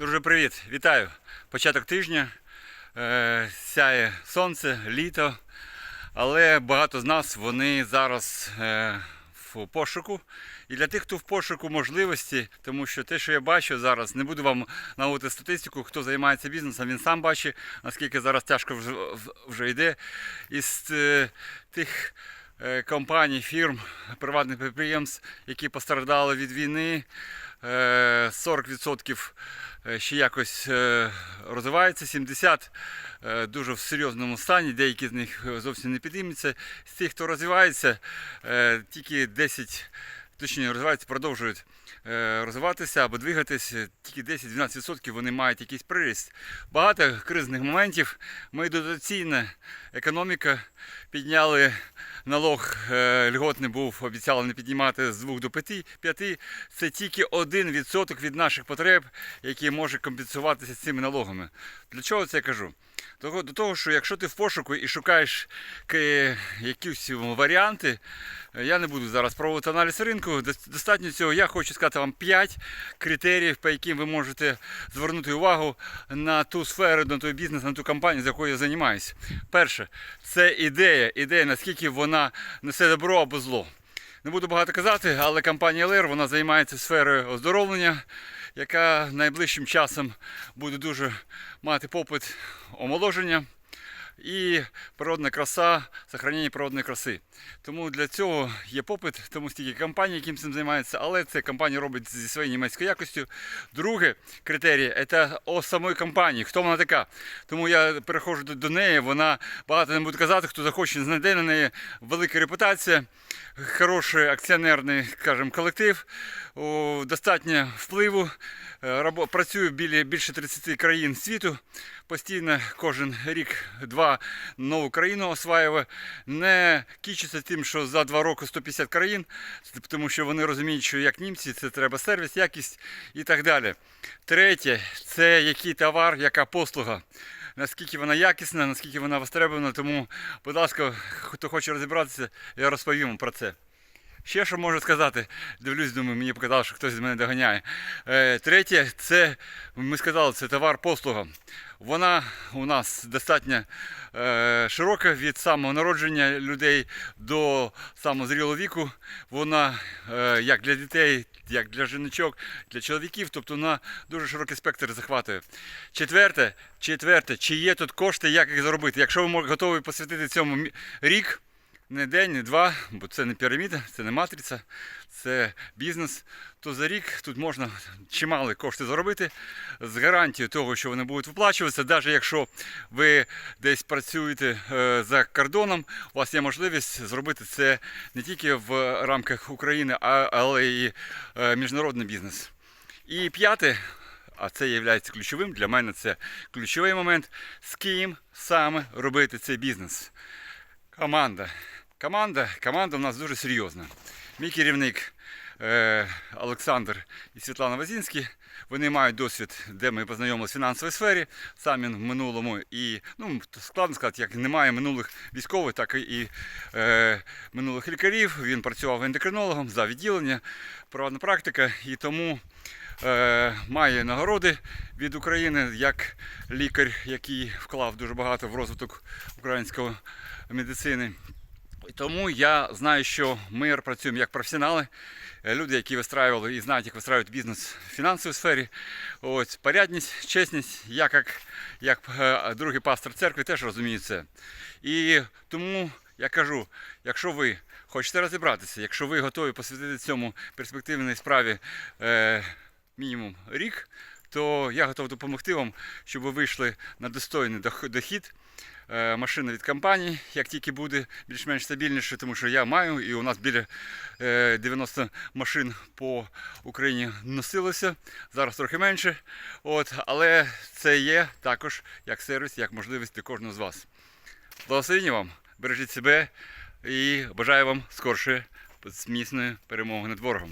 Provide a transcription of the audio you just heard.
Друже, привіт! Вітаю! Початок тижня. Е, сяє сонце, літо. Але багато з нас вони зараз е, в пошуку. І для тих, хто в пошуку можливості, тому що те, що я бачу зараз, не буду вам наводити статистику, хто займається бізнесом, він сам бачить, наскільки зараз тяжко вже, йде. Із е, тих компаній, фірм, приватних підприємств, які постраждали від війни, е, 40% ще якось е, розвивається, 70% е, дуже в серйозному стані, деякі з них зовсім не підіймуться. З тих, хто розвивається, е, тільки 10%. Точніше, розвиваються, продовжують е, розвиватися або двигатися. Тільки 10-12% вони мають якийсь приріст. Багато кризних моментів. Ми дотаційна економіка підняли налог е, льготний був, обіцяли не піднімати з 2 до 5. 5. Це тільки 1% від наших потреб, які може компенсуватися цими налогами. Для чого це я кажу? До того, що якщо ти в пошуку і шукаєш якісь варіанти, е, я не буду зараз проводити аналіз ринку. Дос- Достатньо цього. Я хочу сказати вам 5 критеріїв, по яким ви можете звернути увагу на ту сферу, на той бізнес, на ту компанію, з якою я займаюся. Перше, це ідея. Ідея, наскільки вона несе добро або зло. Не буду багато казати, але компанія LR вона займається сферою оздоровлення, яка найближчим часом буде дуже мати попит омоложення і природна краса, зберігання природної краси. Тому для цього є попит, тому стільки компаній, яким цим займаються, але це компанія робить зі своєю німецькою якостю. Друге критерій це о самої компанії, хто вона така. Тому я переходжу до, до неї. Вона багато не буду казати, хто захоче, знайде на неї велика репутація, хороший акціонерний, скажімо, колектив, достатньо впливу. Е, рабо- Працюю біля більше 30 країн світу. Постійно кожен рік-два нову країну осваює. Не кічиться тим, що за два роки 150 країн, тому що вони розуміють, що як німці, це треба сервіс, якість і так далі. Третє це який товар, яка послуга. Наскільки вона якісна, наскільки вона востребована. Тому, будь ласка, хто хоче розібратися, я розповім про це. Ще що можу сказати, дивлюсь, думаю, мені показало, що хтось з мене доганяє. Е, третє, це ми сказали, це товар-послуга. Вона у нас достатньо е, широка від самого народження людей до самого зрілого віку. Вона е, як для дітей, як для жіночок, для чоловіків, тобто вона дуже широкий спектр захватує. Четверте, четверте, чи є тут кошти, як їх заробити? Якщо ви готові посвятити цьому рік, не день, не два, бо це не піраміда, це не матриця, це бізнес. То за рік тут можна чимало кошти заробити з гарантією того, що вони будуть виплачуватися. Навіть якщо ви десь працюєте е, за кордоном, у вас є можливість зробити це не тільки в рамках України, але і е, міжнародний бізнес. І п'яте, а це є ключовим для мене це ключовий момент, з ким саме робити цей бізнес. Команда. Команда, команда у нас дуже серйозна. Мій керівник е, Олександр і Світлана Вазінські. Вони мають досвід, де ми познайомилися в фінансовій сфері. Сам він в минулому і ну складно сказати, як немає минулих військових, так і е, минулих лікарів. Він працював ендокринологом за відділення, приватна практика, і тому е, має нагороди від України як лікар, який вклав дуже багато в розвиток української медицини. Тому я знаю, що ми працюємо як професіонали, е, люди, які вистраювали і знають, як вистраювати бізнес в фінансовій сфері. Ось порядність, чесність, я як, як е, другий пастор церкви теж розумію це. І тому я кажу, якщо ви хочете розібратися, якщо ви готові посвятити цьому перспективній справі е, мінімум рік, то я готовий допомогти вам, щоб ви вийшли на достойний дохід. Е, Машина від компанії, як тільки буде більш-менш стабільніше, тому що я маю, і у нас біля е, 90 машин по Україні носилося, зараз трохи менше. От, але це є також як сервіс, як можливість для кожного з вас. Благословення вам, бережіть себе і бажаю вам скорше змісної перемоги над ворогом.